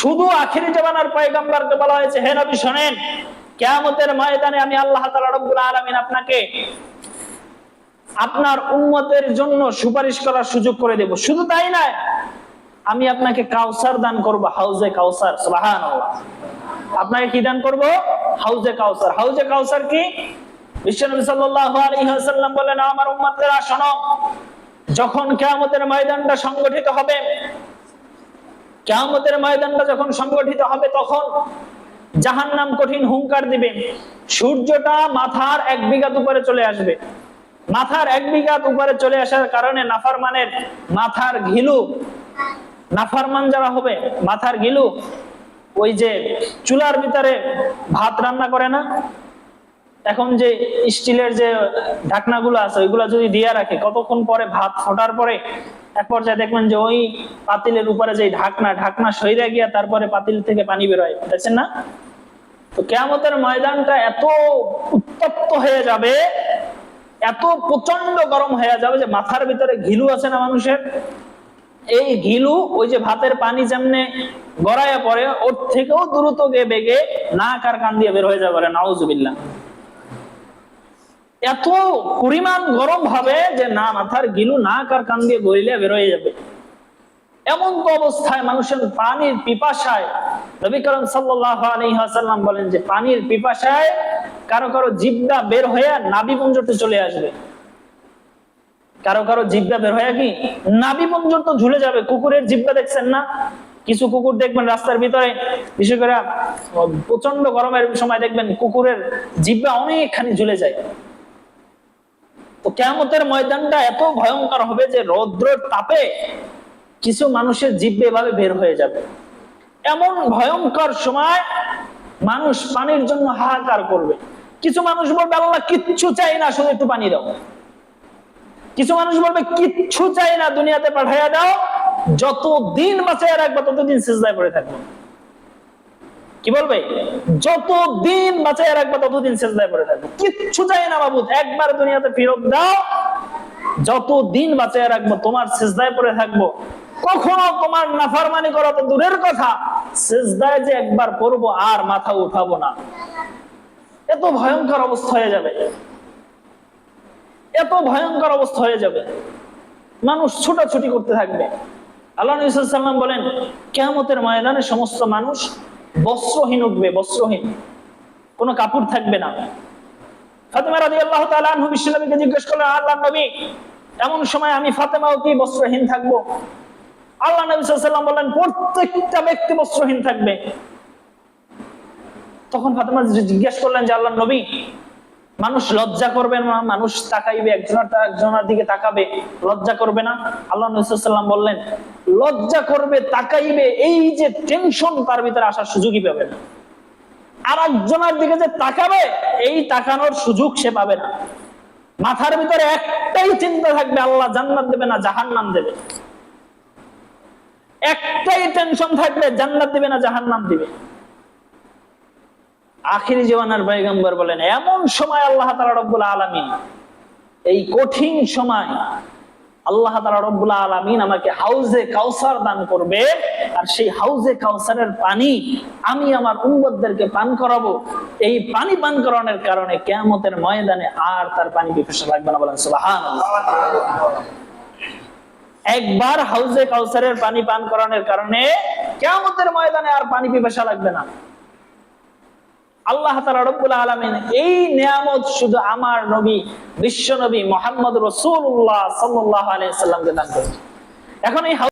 শুধু আখিরি জমানার পয়গাম্বারকে বলা হয়েছে, হে নবী শোনেন, কেয়ামতের ময়দানে আমি আল্লাহ তাআলা আলামিন আপনাকে আপনার উম্মতের জন্য সুপারিশ করার সুযোগ করে দেব। শুধু তাই নয়, আমি আপনাকে কাউসার দান করব, হাউজে কাউসার, সুবহানাল্লাহ। আপনাকে কি দান করব? হাউজে কাউসার। হাউজে কাউসার কি? বিশ্বনবী সাল্লাল্লাহু আলাইহি বলেন, আমার উম্মতেরা, শোনো, যখন কিয়ামতের ময়দানটা সংগঠিত হবে কিয়ামতের ময়দানটা যখন সংগঠিত হবে তখন জাহান্নাম কঠিন হুঙ্কার দিবে। সূর্যটা মাথার এক বিঘাত উপরে চলে আসবে। মাথার এক বিঘাত উপরে চলে আসার কারণে নাফারমানের মাথার ঘিলু, নাফারমান যারা হবে, মাথার গিলু ওই যে চুলার ভিতরে ভাত রান্না করে না? এখন যে স্টিলের যে ঢাকনাগুলো আছে, ওইগুলো যদি দিয়ে রাখে, কতক্ষণ পরে ভাত ফোটার পরে এক পর্যায়ে দেখবেন যে ওই পাতিলের উপরে যে ঢাকনা ঢাকনা সইরা গিয়া তারপরে পাতিল থেকে পানি বেরোয় দেখছেন না? তো কেয়ামতের ময়দানটা এত উত্তপ্ত হয়ে যাবে, এত প্রচণ্ড গরম হয়ে যাবে যে মাথার ভিতরে ঘিলু আছে না মানুষের? এই ঘিলু ওই যে ভাতের পানি যেমনে গড়াইয়া পড়ে, ওর থেকেও দ্রুত গে বেগে নাক আর কান দিয়ে বের হয়ে যাবে নাউজুবিল্লাহ। এত পরিমাণ গরম হবে যে না, মাথার গিলু নাক আর কান দিয়ে গড়িলে বের হয়ে যাবে। এমন তো অবস্থায় মানুষের পানির পিপাসায়, নবী করম সাল্লাল্লাহু আলাইহি ওয়াসাল্লাম বলেন যে পানির পিপাসায় কারও কারও জিব্বা বের হয়ে নাভি পর্যন্ত চলে আসবে। কারও কারও জিব্বা বের হয়ে কি? নাভি পর্যন্ত ঝুলে যাবে, কুকুরের জিব্বা দেখছেন না? কিছু কুকুর দেখবেন রাস্তার ভিতরে, বিশেষ করে প্রচণ্ড গরমের সময় দেখবেন কুকুরের জিব্বা অনেকখানি ঝুলে যায়। তো কেমতের ময়দানটা এত ভয়ঙ্কর হবে যে রৌদ্রের তাপে কিছু মানুষের জিব্বে এভাবে বের হয়ে যাবে। এমন ভয়ঙ্কর সময় মানুষ পানির জন্য হাহাকার করবে। কিছু মানুষ বলবে, আল্লাহ, কিচ্ছু চাই না, শুধু একটু পানি দাও। কিছু মানুষ বলবে, কিচ্ছু চাই না, দুনিয়াতে পাঠাইয়া দাও। যত দিন বাঁচাইয়া রাখব, ততদিন সিজদায় পড়ে থাকব। কি বলবে? যত দিন বাঁচাইয়া রাখব, ততদিন সিজদায় পড়ে থাকব। কিচ্ছু চাই না বাবু একবার দুনিয়াতে ফেরত দাও। যত দিন বাঁচাইয়া রাখব, তোমার সিজদায় পড়ে থাকব। কখনো তোমার নাফারমানি করা তো দূরের কথা, সিজদায় যে একবার পড়ব আর মাথা উঠাবো না। এত ভয়ঙ্কর অবস্থা হয়ে যাবে। এত ভয়ঙ্কর অবস্থা হয়ে যাবে। মানুষ ছুটাছুটি করতে থাকবে। আল্লাহ নবী সাল্লাম বলেন, কেয়ামতের ময়দানে সমস্ত মানুষ বস্ত্রহীন উঠবে, বস্ত্রহীন। কোনো কাপড় থাকবে না। ফাতেমা রাজি আল্লাহ তালু বিশ্বনবীকে জিজ্ঞেস করলেন আল্লাহ নবী, এমন সময় আমি ফাতেমাও কি বস্ত্রহীন থাকব? আল্লাহ নবী সাল্লাম বললেন, প্রত্যেকটা ব্যক্তি বস্ত্রহীন থাকবে। তখন ফাতেমা জিজ্ঞেস করলেন যে আল্লাহ নবী মানুষ লজ্জা করবে না, মানুষ তাকাইবে, একজনের একজনের দিকে তাকাবে, লজ্জা করবে না। আল্লাহ নবীলাম বললেন, লজ্জা করবে, তাকাইবে, এই যে টেনশন তার ভিতরে আসার সুযোগই পাবে না। আর একজনের দিকে যে তাকাবে, এই তাকানোর সুযোগ সে পাবে না। মাথার ভিতরে একটাই চিন্তা থাকবে, আল্লাহ জান্নাত দেবে না জাহান নাম দেবে। একটাই টেনশন থাকবে, জান্নাত দেবে না জাহান নাম দিবে। আখিরি জওয়ানার পয়গম্বর বলেন, এমন সময় আল্লাহ তাআলা রব্বুল আলামিন, এই কঠিন সময় আল্লাহ তাআলা রব্বুল আলামিন আমাকে হাউজে কাউসার দান করবে, আর সেই হাউজে কাউসারের পানি আমি আমার উম্মতদেরকে পান করাবো। এই পানি পান করানোর কারণে কিয়ামতের ময়দানে আর তার পানি পিপাসা লাগবে না। বলেন, সুবহানাল্লাহ। একবার হাউজে কাউসারের পানি পান করানোর কারণে কিয়ামতের ময়দানে আর পানি পিপাসা লাগবে না। আল্লাহ তালা রব্বুল আলমিন এই নিয়ামত শুধু আমার নবী, বিশ্ব নবী মোহাম্মদ রসুল্লাহ সাল্লাহ আলাইসাল্লামকে দান করেছে এখন এই